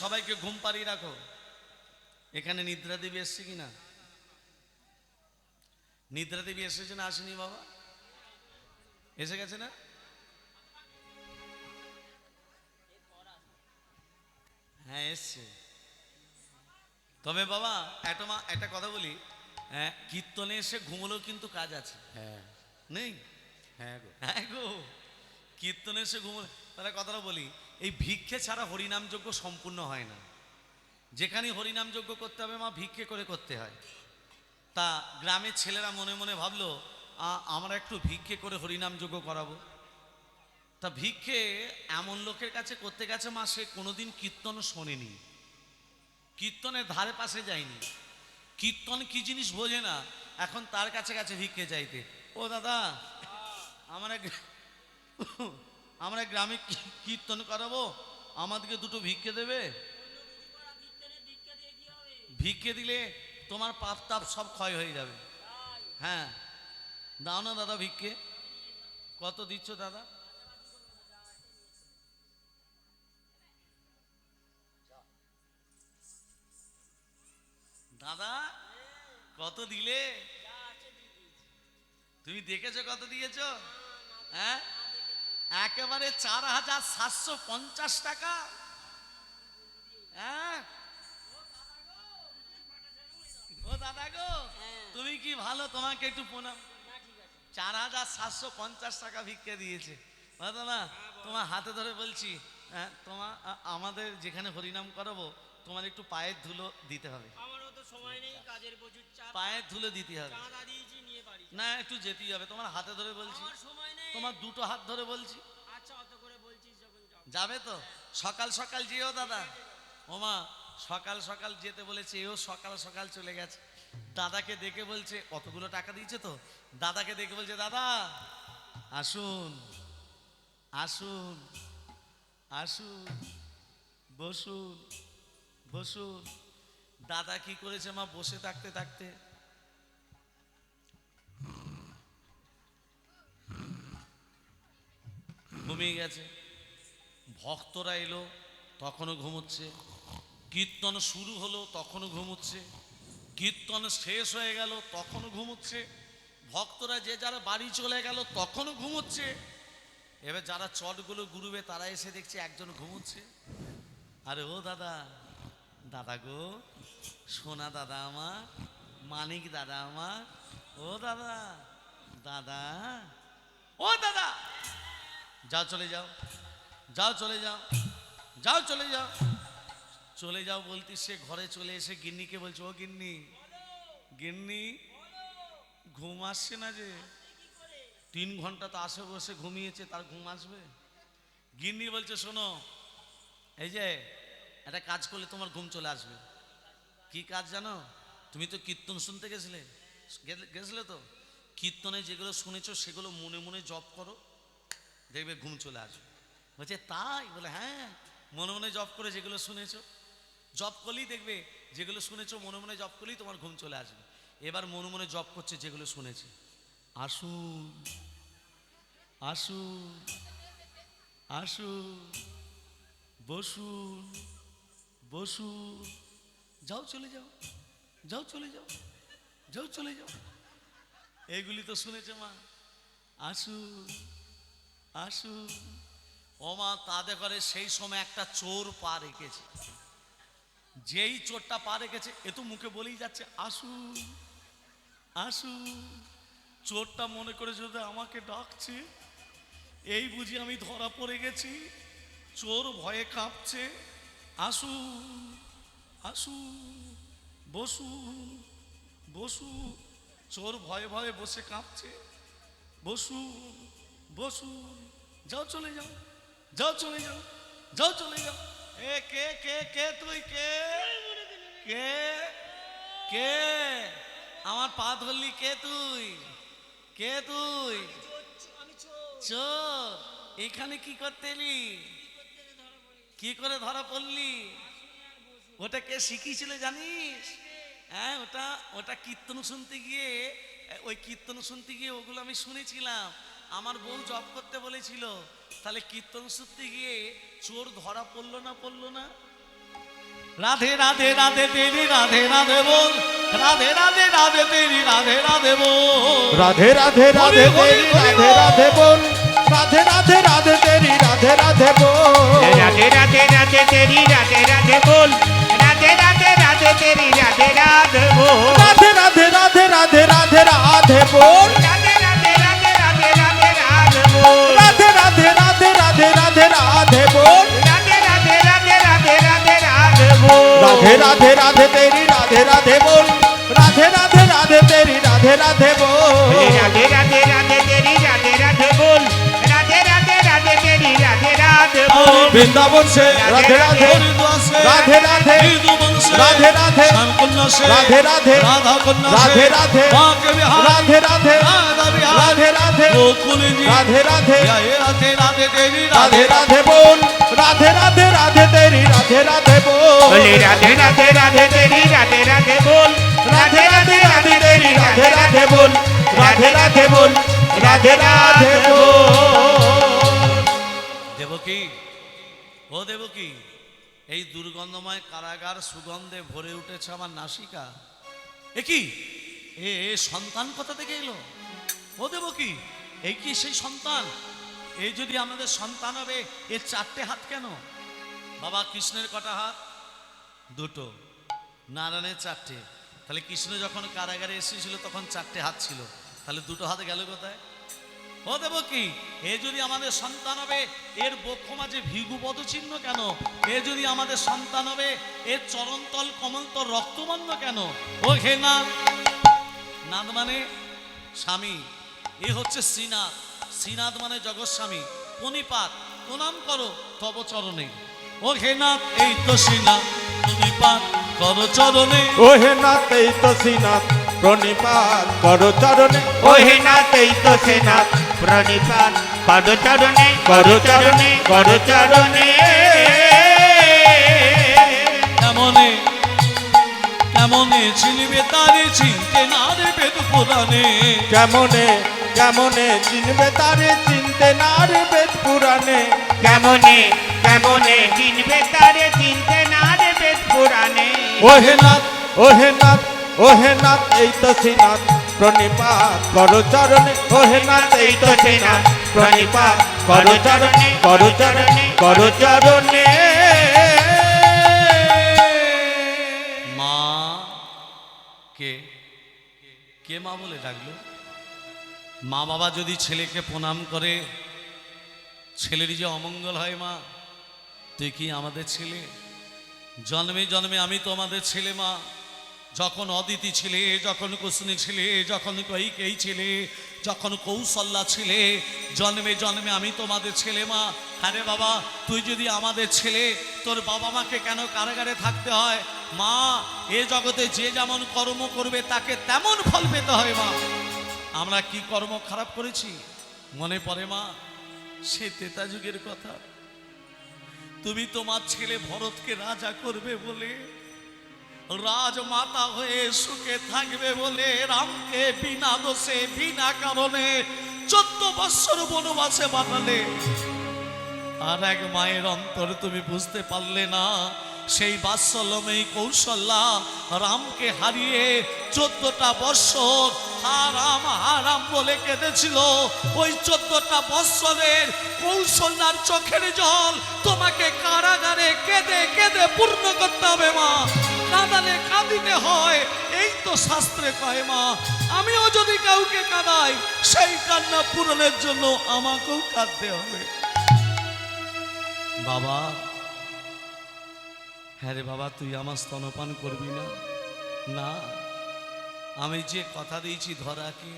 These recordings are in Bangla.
সবাইকে ঘুম পাড়িয়ে রাখো। এখানে নিদ্রা দেবী এসছে কিনা নিদ্রা দেবী এসেছে না আসেনি বাবা? এসে গেছে না? হ্যাঁ এসছে। তবে বাবা একটা মা একটা কথা বলি। হ্যাঁ কীর্তনে এসে ঘুমলেও কিন্তু কাজ আছে। হ্যাঁ। নেই? হ্যাঁ গো। হ্যাঁ গো। কীর্তনে এসে ঘুমলে তাহলে কথাটা বলি। এই ভিক্ষে ছাড়া হরিনাম যজ্ঞ সম্পূর্ণ হয় না। যেখানে হরিনাম যজ্ঞ করতে হবে, মা ভিক্ষে করে করতে হয়। তা গ্রামের ছেলেরা মনে মনে ভাবলো আমরা একটু ভিক্ষে করে হরিনাম যজ্ঞ করাবো। তা ভিক্ষে এমন লোকের কাছে করতে গেছে, মা, সে কোনোদিন কীর্তন শোনেনি। কীর্তনের ধারে পাশে যায়নি। কীর্তন কি জিনিস বোঝে না, এখন তার কাছে কাছে ভিক্ষে চাইতে। ও দাদা, আমার আমরা গ্রামে কীর্তন করাবো? আমাদেরকে দুটো ভিক্ষে দেবে? ভিক্ষে দিলে তোমার পাপ তাপ সব ক্ষয় হয়ে যাবে। হ্যাঁ। দাও না দাদা ভিক্ষে। কত দিচ্ছ দাদা? দাদা, কত দিলে? তুমি দেখেছ কত দিয়েছ? হ্যাঁ? একেবারে চার হাজার সাতশো পঞ্চাশ টাকা। হ্যাঁ? ও দাদা গো তুমি কি ভালো? তোমাকে একটু প্রণাম। চার হাজার সাতশো পঞ্চাশ টাকা ভিক্ষে দিয়েছে। দাদা না তোমার হাতে ধরে বলছি হ্যাঁ তোমার আমাদের যেখানে হরিনাম করাবো তোমার একটু পায়ের ধুলো দিতে হবে। আমারও তো সময় নেই কাজের পায়ের ধুলো দিতে হবে। না একটু যেতেই হবে। তোমার হাতে ধরে বলছি। তোমার দুটো হাত ধরে বলছি। আচ্ছা অত করে বলছিস যাবে তো? সকাল সকাল যেও দাদা। ওমা সকাল সকাল যেতে বলেছে এও সকাল সকাল চলে গেছে। দাদাকে দেখে বলছে কতগুলো টাকা দিয়েছে তো? দাদাকে দেখে বলছে দাদা আসুন আসুন আসুন বসুন বসুন। দাদা কি করেছে মা বসে থাকতে থাকতে ঘুমিয়ে গেছে। ভক্তরা এলো, তখনও ঘুমোচ্ছে। কীর্তন শুরু হলো, তখনও ঘুমোচ্ছে। কীর্তন শেষ হয়ে গেল, তখনও ঘুমোচ্ছে। ভক্তরা যে যারা বাড়ি চলে গেল, তখনও ঘুমোচ্ছে। এবার যারা চটগুলো গুরুবে তারা এসে দেখছে একজন ঘুমোচ্ছে। আরে ও দাদা দাদা গো, সোনা দাদা আমার, মানিক দাদা আমার। ও দাদা দাদা, ও দাদা। যাও চলে যাও। যাও চলে যাও। যাও চলে যাও। চলে যাও বলতে সে ঘরে চলে এসে গিন্নিকে বলছে, ও গিন্নি গিন্নি, ঘুম আসছে না যে? তিন ঘণ্টা তো আসে বসে ঘুমিয়েছে, তার ঘুম আসবে? গিন্নি বলছে, শোনো, এই যে একটা কাজ করলে তোমার ঘুম চলে আসবে। কি কাজ জানো? তুমি তো কীর্তন শুনতে গেছিলে? গেছিলে তো? কীর্তনে যেগুলো শুনেছো সেগুলো মনে মনে জপ করো। দেখবে ঘুম চলে আসবে। বলছে, তাই? বলে হ্যাঁ মনে মনে জব করে যেগুলো শুনেছো জব করলেই দেখবে যেগুলো শুনেছো, মনে মনে জব করলেই তোমার ঘুম চলে আসবে। এবার মনে মনে জব করছে যেগুলো শুনেছে। আসুন আসুন আসুন, বসুন বসুন। যাও চলে যাও যাও চলে যাও যাও চলে যাও। এইগুলি তো শুনেছে মা। আসুন আসুন ওমা তাতে করে সেই সময় একটা চোর পা রেখেছে। যেই চোরটা পা রেখেছে, এ তো মুখে বলেই যাচ্ছে আসুন আসুন চোরটা মনে করে যদি আমাকে ডাকছে। এই বুঝি আমি ধরা পড়ে গেছি। চোর ভয়ে কাঁপছে। আসুন আসুন বসু বসু। চোর ভয়ে ভয়ে বসে কাঁপছে। বসুন বসুন যাও চলে যাও যাও চলে যাও যাও চলে যাও। এ কে কে কে তুই, কে? কে? কে? আমার পা ধরলি কে তুই? কে তুই? চোর, এখানে কি করতে এলি? কি করে ধরা পড়লি? ওটা কে শিখিয়েছিল জানিস? হ্যাঁ ওটা ওটা কীর্তন শুনতে গিয়ে, ওই কীর্তন শুনতে গিয়ে ওগুলো আমি শুনেছিলাম। আমার বউ জব করতে বলেছিল তাহলে কীর্তন শুনতে গিয়ে চোর ধরা পড়ল না পড়ল না রাধে রাধে রাধে তেরি রাধে রাধে বল রাধে রাধে রাধে তেরি রাধে রাধে বল রাধে রাধে রাধে তেরি রাধে রাধে বল রাধে রাধে রাধে তেরি রাধে রাধে বল রাধে রাধে রাধে তেরি রাধে রাধে বল রাধে রাধে রাধে তেরি রাধে রাধে বল রাধে রাধে রাধে রাধে রাধে রাধে বল রাধে রাধে রাধে তেরি রাধে রাধে বল। রাধে রাধে রাধে তেরি রাধে রাধে বল। রাধে রাধে রাধে তেরি রাধে রাধে বল। রাধে রাধে রাধে তেরি রাধে রাধে বল। বৃন্দাবন সে রাধে রাধে রাধে রাধে। রাধে রাধে রাধে রাধে। রাধা কন্যা রাধে রাধে। রাধে রাধে। রাধা রাধে রাধে। রাধে রাধে। রাধে। রাধে রাধে। বল, রাধে রাধে রাধে তেরি রাধে রাধে বল। রাধে রাধে রাধে তেরি রাধে রাধে বল। রাধে রাধে বল, রাধে রাধে দেবকী ও দেবকী এই দুর্গন্ধময় কারাগার সুগন্ধে ভরে উঠেছে আমার নাসিকা। এ কি? এ এ সন্তান কোথা থেকে এলো? ও দেবকী এই কি সেই সন্তান? এই যদি আমাদের সন্তান হবে এর চারটে হাত কেন? বাবা কৃষ্ণের কটা হাত? দুটো। নারায়ণের চারটে। তাহলে কৃষ্ণ যখন কারাগারে এসেছিল, তখন চারটে হাত ছিল। তাহলে দুটো হাতে গেল কোথায়? ও দেব কি এ যদি আমাদের সন্তান হবে, এর বক্ষ মাঝে ভিগু পদচিহ্ন কেন? এ যদি আমাদের সন্তান হবে, এর চরণতল কমলতল রক্তবন্ধ কেন? ও হে নাথ মানে স্বামী, এ হচ্ছে শ্রীনাথ। শ্রীনাথ মানে জগৎস্বামী। পণিপাত, প্রণাম করো তব চরণে। ও হে নাথ, এই তো শ্রীনাথ। পণিপাত করো চরণে। ও হে নাথ এই তো শ্রীনাথ প্রণিপাত করো চরণে। ও হে নাথ এই তো সে নাথ প্রণিপাত পদ চরণে কর চরণে কর চরণে। কেমনে কেমনে চিনবে তারে চিনতে না রে বেদ পুরাণে? কেমনে কেমনে চিনবে তারে চিনতে না রে বেদ পুরাণে? কেমনে কেমনে চিনবে তারে চিনতে পুরাণে ও হে নাথ ও হে নাথ ও হে নাথ, এই তো করো চরণে। ও হে নাথ, এই তো করো চরণে করো চরণে করো চরণে। মা কে? কে মা বলে ডাকলো? মা বাবা যদি ছেলেকে প্রণাম করে ছেলের যে অমঙ্গল হয় মা তুই কি আমাদের ছেলে? জন্মে জন্মে আমি তো আমাদের ছেলে মা। যখন অদিতি ছিলে, যখন কুসুনি ছিলে, যখন কৈকেই ছিলে, যখন কৌশল্যা ছিলে, জন্মে জন্মে আমি তোমাদের ছেলে মা। আরে বাবা, তুই যদি আমাদের ছেলে, তোর বাবা মাকে কেন কারাগারে থাকতে হয়? মা, এ জগতে যে যেমন কর্ম করবে, তাকে তেমন ফল পেতে হয় মা। আমরা কি কর্ম খারাপ করেছি? মনে পড়ে মা, সে তেতা যুগের কথা। তুমি তোমার ছেলে ভরতকে রাজা করবে বলে, রাজমাতা হয়ে সুখে থাকবে বলে, রামকে বিনা দোষে, বিনা কারণে চোদ্দ বৎসর বনবাসে বানালে আর এক মায়ের অন্তর তুমি বুঝতে পারলে না সেই বাৎসল্যময়ী কৌশল্যা রামকে হারিয়ে চোদ্দটা বৎসর হারাম হারাম বলে কেঁদেছিল। ওই চোদ্দটা বৎসরের কৌশল্যার চোখের জল তোমাকে কারাগারে কেঁদে কেঁদে পূর্ণ করতে হবে মা। কাঁদালে কাঁদিতে হয়, এই তো শাস্ত্রে কয় মা, আমিও যদি কাউকে কাঁদাই, সেই কান্না পূরণের জন্য আমাকেও কাঁদতে হবে। বাবা হ্যাঁ রে বাবা, তুই আমার স্তনপান করবি না? না, আমি যে কথা দিয়েছি ধরাকে,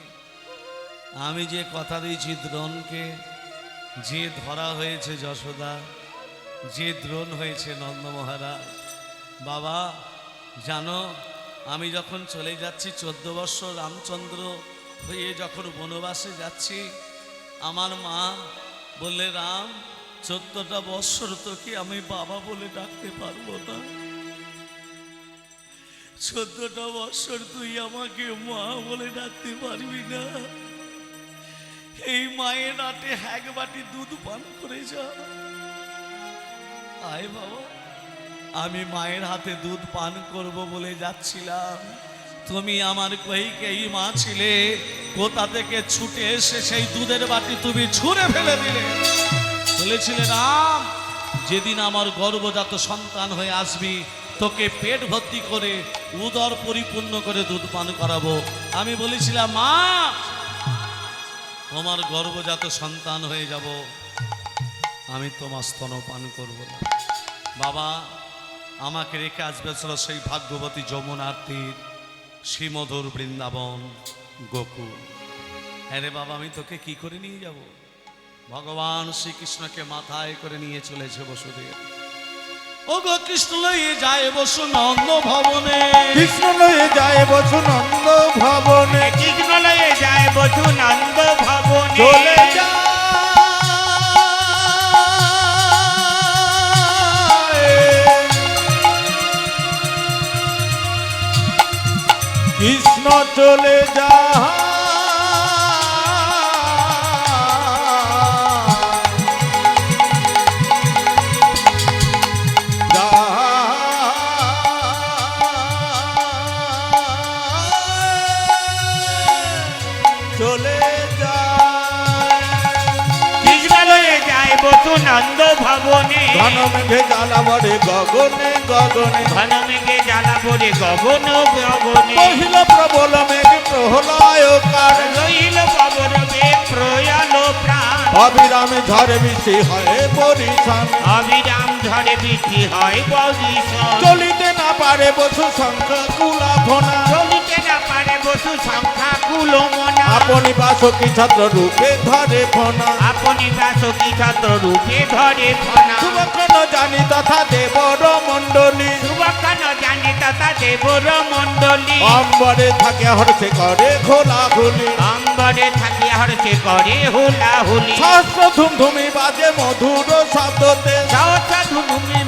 আমি যে কথা দিয়েছি দ্রোণকে, যে ধরা হয়েছে যশোদা, যে দ্রোণ হয়েছে নন্দ মহারাজ। বাবা, জানো, আমি যখন চলে যাচ্ছি, চোদ্দ বৎসর রামচন্দ্র হয়ে যখন বনবাসে যাচ্ছি, আমার মা বললে, রাম চোদ্দটা বৎসর তোকে আমি বাবা বলে ডাকতে পারব না। চোদ্দটা বৎসর তুই আমাকে মা বলে ডাকতে পারবি না। এই মায়ের রাতে এক বাটি দুধ পান করে যা। আয় বাবা, আমি মায়ের হাতে দুধ পান করব বলে যাচ্ছিলাম। তুমি আমার কহিকেই মা ছিলে, কোথা থেকে ছুটে এসে সেই দুধের বাটি তুমি ছুঁড়ে ফেলে দিলে? বলেছিলে রাম যেদিন আমার গর্ভজাত সন্তান হয়ে আসবি, তোকে পেট ভর্তি করে উদর পরিপূর্ণ করে দুধ পান করাবো। আমি বলেছিলাম, মা, তোমার গর্ভজাত সন্তান হয়ে যাব, আমি তোমার স্তন পান করব না। বাবা, আমাকে রেখে আসবে ছিল সেই ভাগ্যবতী যমুনার তীর শ্রীমধুর বৃন্দাবন, গোকুল। হ্যাঁ রে বাবা, আমি তোকে কি করে নিয়ে যাব? ভগবান শ্রীকৃষ্ণকে মাথায় করে নিয়ে চলেছে বসুদেব। ও গো কৃষ্ণ লইয়ে যায় বসু নন্দ ভবনে। কৃষ্ণ লয়ে যায় বসু নন্দ ভবনে। কৃষ্ণ লয়ে যায় বধু নন্দ ভবনে। চলে যায় কৃষ্ণ চলে যায় নন্দ ভবনে। ঘন মেঘে জ্বালা বড়ে গগনে গগনে। ঘন মেঘে জ্বালা পড়ে গগন গগনে। কহিল প্রবল মেঘ প্রহলায় কার। রইল পবন বেগ প্রয়াল প্রাণ। অবিরামে ঝড়ে বৃষ্টি হয় পরিশান অবিরাম ঝড়ে বৃষ্টি হয় পজিশন চলিতে না পারে বসু শঙ্খ কুলা ভোনা চলিতে না পারে বসু সংখ্যা কুলো মনা আপনি বাসকি ছাত্র রূপে ধরে ফোনা। আপনি বাসকি ছাত্র রূপে ধরে ফনা। শুভক্ষণ জানি তথা দেবর মণ্ডলী শুভক্ষণ জানি তথা দেবর মণ্ডলী অম্বরে থাকে হর্ষে করে খোলা খুলি অম্বরে থাকি হরছে করে হুলা হুলি শাস্ত্র ধুমধুমি বাজে মধুর শব্দতে। সহসা ধুনুমি বাজে মধুর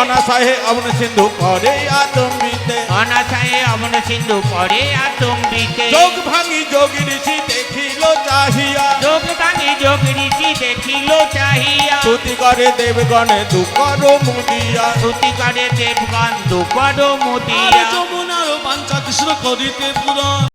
অনাসাহে অমন সিন্ধু করে আতম্বিতে অনাশায়ে অমন সিন্ধু পরে আতম্বিতে যোগ ভাঙি যোগী ঋষি দেখিল চাহিয়া। যোগ ভাঙি যোগ ঋষি দেখিল চাহিয়া। স্তুতি করে দেবগণে দুকর মুদিয়া। শ্রুতি করে দেবগণ আর মুদিয়া। যমুনার পাঞ্চা কৃষ্ণ করিতে পুরন